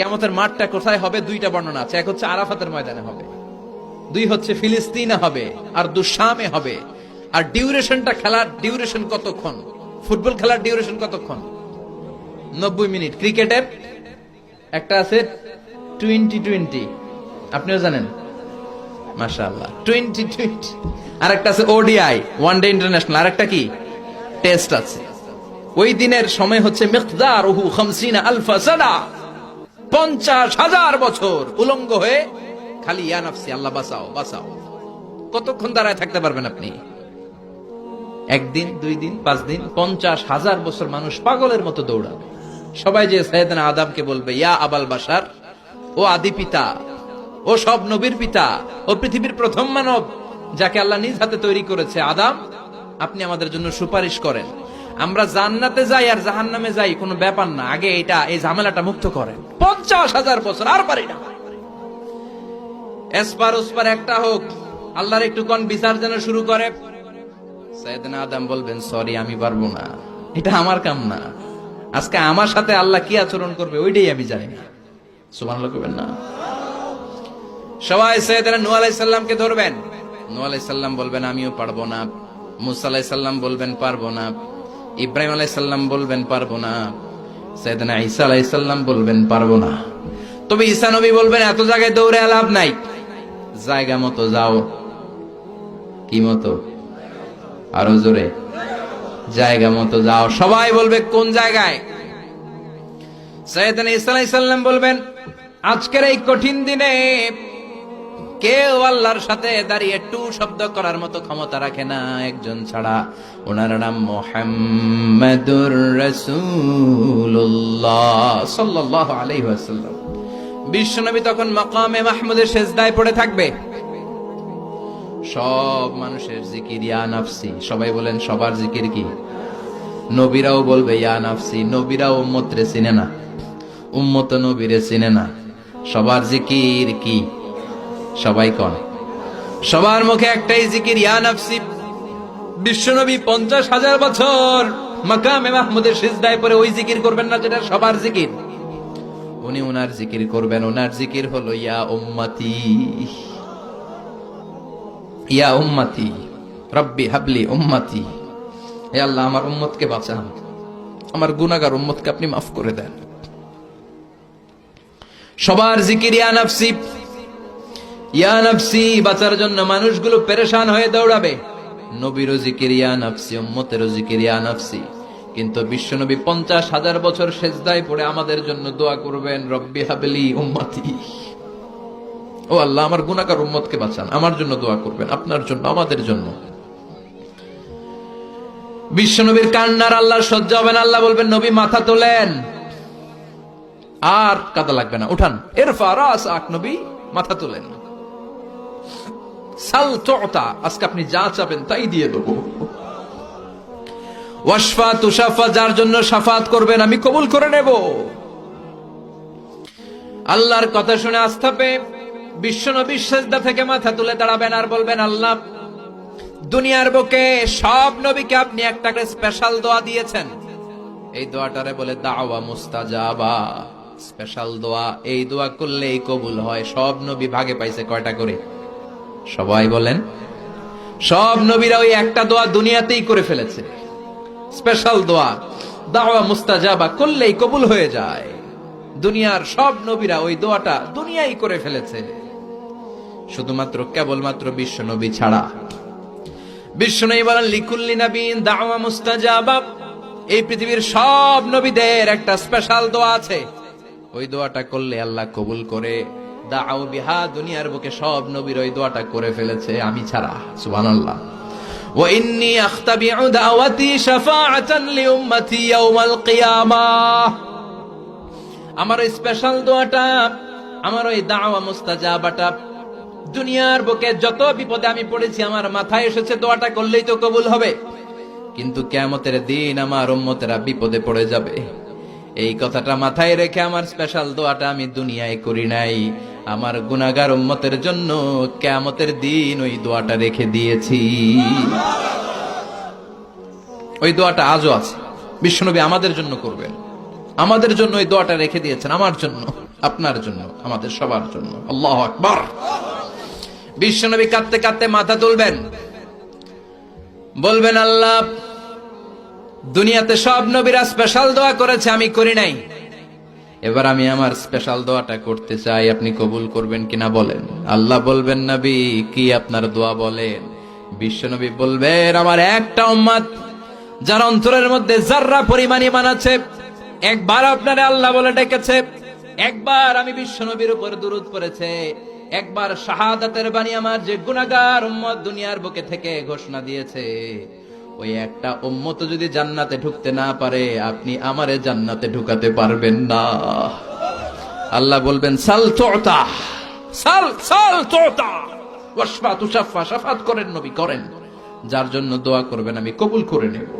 কেমতের মাঠটা কোথায় হবে দুইটা বর্ণনা আছে। এক হচ্ছে আরাফাতের ময়দানে হবে। দুই হচ্ছে ফিলিস্তিনে হবে আর দুঃসামে হবে। আর ডিউরেশনটা খেলার ডিউরেশন কতক্ষণ? ফুটবল খেলার ডিউরেশন কতক্ষণ? নব্বই মিনিট। ক্রিকেটের একটা আছে টোয়েন্টি টোয়েন্টি আপনিও জানেন? মাশাআল্লাহ। টোয়েন্টি টোয়েন্টি আর একটা আছে ওডিআই, ওয়ান ডে ইন্টারন্যাশনাল। আর একটা কি? টেস্ট আছে। ওই দিনের সময় হচ্ছে মিকদার উহু খামসিনা আলফা সানা পঞ্চাশ হাজার বছর উলঙ্গ হয়ে খালি ইয়া নাফসি, আল্লাহ বাঁচাও বাঁচাও। কতক্ষণ দাঁড়ায় থাকতে পারবেন আপনি? একদিন, দুই দিন, পাঁচ দিন, পঞ্চাশ হাজার বছর মানুষ পাগলের মতো দৌড়াবে। সবাই যে সৈয়দনা আদামকে বলবে, ইয়া আবাল বাসার ও আদি পিতা, ও সব নবীর পিতা, ও পৃথিবীর প্রথম মানব, যাকে আল্লাহ নিজ হাতে তৈরি করেছে, আদাম, আপনি আমাদের জন্য সুপারিশ করেন। আমরা জান্নাতে যাই আর জাহান্নামে যাই, কোনো ব্যাপার না। আগে এটা, এই ঝামেলাটা মুক্ত করেন। পঞ্চাশ হাজার বছর, আর পারি না। এসপার ওসপার একটা হোক, আল্লাহর একটু কোন বিচার যেন শুরু করে। আদম বলবেন সরি আমি পারব না। এটা আমার কাম না। আজকে আমার সাথে আল্লাহ কি আচরণ করবে, ওইটাই আমি জানি না। সুবহানাল্লাহ করবেন না। সবাই সৈয়দনা নূহ আলাইহিস সালামকে ধরবেন। নূহ আলাইহিস সালাম বলবেন, আমিও পারব না। মুসা আলাইহিস সালাম বলবেন, পারব না। ইব্রাহিম আলাইহিস সালাম বলবেন, পারব না। সৈয়দনা ঈসা আলাইহিস সালাম বলবেন, পারব না। তবে ঈসা নবী বলবেন, এত জায়গায় দৌড়ে লাভ নাই। জায়গা মতো যাও। কি মতো? আরও জোরে। জায়গা মতো যাও। সবাই বলবে, কোন জায়গায়? সৈয়দনা ঈসা আলাইহিস সালাম বলবেন, আজকের এই কঠিন দিনে কেউ আল্লাহর সাথে দাঁড়িয়ে টু শব্দ করার মতো ক্ষমতা রাখে না একজন ছাড়া। ওনার নাম মোহাম্মদুর রাসূলুল্লাহ সাল্লাল্লাহু আলাইহি ওয়াসাল্লাম। বিশ্বনবী তখন মাকামে মাহমুদের সেজদায় পড়ে থাকবে। সব মানুষের জিকির, ইয়া নাফসি। সবাই বলেন, সবার জিকির কি? নবীরাও বলবে, ইয়া নাফসি। নবীরাও উম্মতরে চিনে না। উম্মত নবীরে চিনে না। সবার জিকির কি? সবাই কন সবার মুখে একটাই জিকির, ইয়া বিশ্বনবী পঞ্চাশ হাজার বছর মাকামে মাহমুদের সিজদায় পরে ওই জিকির করবেন না যেটা সবার জিকির। উনি উনার জিকির করবেন, উনার জিকির হলো, ইয়া উম্মতি ইয়া উম্মতি, রব্বি হাবলি উম্মতি। হে আল্লাহ, আমার উম্মতকে বাঁচান। আমার গুনাগার উম্মতকে আপনি মাফ করে দেন। সবার জিকির, ইয়া নাফসি ইয়া বাঁচার জন্য মানুষগুলো পেরেশান হয়ে দৌড়াবে। নবীরও জিকির ইয়া নাফসি উম্মতেরও জিকির ইয়া নাফসি। কিন্তু বিশ্বনবী পঞ্চাশ হাজার বছর সেজদায় পড়ে আমাদের জন্য দোয়া করবেন, রব্বি হাবলি উম্মতি। ও আল্লাহ, আমার গুনাকার উম্মতকে বাঁচান, আমার জন্য দোয়া করবেন, আপনার জন্য, আমাদের জন্য। বিশ্বনবীর কান্নার আল্লাহ সহ্য হবেন আল্লাহ বলবেন, নবী, মাথা তোলেন। আর কাদা লাগবে না, উঠান। এর ফারাস আক নবী, মাথা তোলেন। সাল তোতা আজকে আপনি যা চাবেন তাই দিয়ে দেবো। ওয়াসফা তুষাফা যার জন্য সাফাত করবেন আমি কবুল করে নেব। আল্লাহর কথা শুনে আস্থা পেয়ে বিশ্ব সেজদা থেকে মাথা তুলে দাঁড়াবেন আর বলবেন, আল্লাহ, দুনিয়ার বুকে সব নবীকে আপনি একটা করে স্পেশাল দোয়া দিয়েছেন। এই দোয়াটারে বলে দাওয়া মুস্তাজাবা। স্পেশাল দোয়া, এই দোয়া করলেই কবুল হয়, সব নবী ভাগে পাইছে কয়টা করে? সবাই বলেন, সব নবীরা ওই একটা দোয়া দুনিয়াতেই করে ফেলেছে। স্পেশাল দোয়া, দাওয়া মুস্তাজাবা করলেই কবুল হয়ে যায়। দুনিয়ার সব নবীরা ওই দোয়াটা দুনিয়াই করে ফেলেছে। শুধুমাত্র কেবলমাত্র বিশ্ব নবী ছাড়া। বিশ্ব নবী বলেন, লিকুল্লি নবীন দাওয়া মুস্তাজাবা। এই পৃথিবীর সব নবীদের একটা স্পেশাল দোয়া আছে। ওই দোয়াটা করলে আল্লাহ কবুল করে। দাও বিহা, দুনিয়ার বুকে সব নবীর ওই দোয়াটা করে ফেলেছে, আমি ছাড়া, সুবহানাল্লাহ। ওয়া আমার স্পেশাল দোয়াটা, আমার ওই দাওয়া মুস্তাজাবাটা, দুনিয়ার বুকে যত বিপদে আমি পড়েছি, আমার মাথায় এসেছে দোয়াটা করলেই তো কবুল হবে। কিন্তু কেমতের দিন আমার উম্মতেরা বিপদে পড়ে যাবে। এই কথাটা মাথায় রেখে আমার স্পেশাল দোয়াটা আমি দুনিয়ায় করি নাই। আমার গুনাগার উম্মতের জন্য কেমতের দিন ওই দোয়াটা রেখে দিয়েছি। ওই দোয়াটা আজও আছে। বিশ্বনবী আমাদের জন্য করবেন। আমাদের জন্য ওই দোয়াটা রেখে দিয়েছেন আমার জন্য, আপনার জন্য, আমাদের সবার জন্য। আল্লাহ আকবার। বিশ্বনবী কাঁদতে কাঁদতে মাথা তুলবেন। বলবেন, আল্লাহ, দুনিয়াতে সব নবীরা স্পেশাল দোয়া করেছে, আমি করি নাই। এবার আমি আমার স্পেশাল দোয়াটা করতে চাই, আপনি কবুল করবেন কিনা বলেন? আল্লাহ বলবেন, নবী, কি আপনার দোয়া বলেন? বিশ্বনবী বলবেন, আমার একটা উম্মাদ যার অন্তরের মধ্যে জাররা পরিমাণ ইমান আছে, একবার আপনারে আল্লাহ বলে ডেকেছে, একবার আমি বিশ্বনবীর উপর দুরুদ পড়েছে, একবার শাহাদাতের বাণী আমার যে গুনাহগার উম্মত দুনিয়ার বুকে থেকে ঘোষণা দিয়েছে। ওই একটা উম্মত যদি জান্নাতে ঢুকতে না পারে, আপনি আমারে জান্নাতে ঢুকাতে পারবেন না। আল্লাহ বলবেন, সাল তোতা, সাল সাল তোতা। শাফাত করেন নবী, করেন। যার জন্য দোয়া করবেন আমি কবুল করে নেব।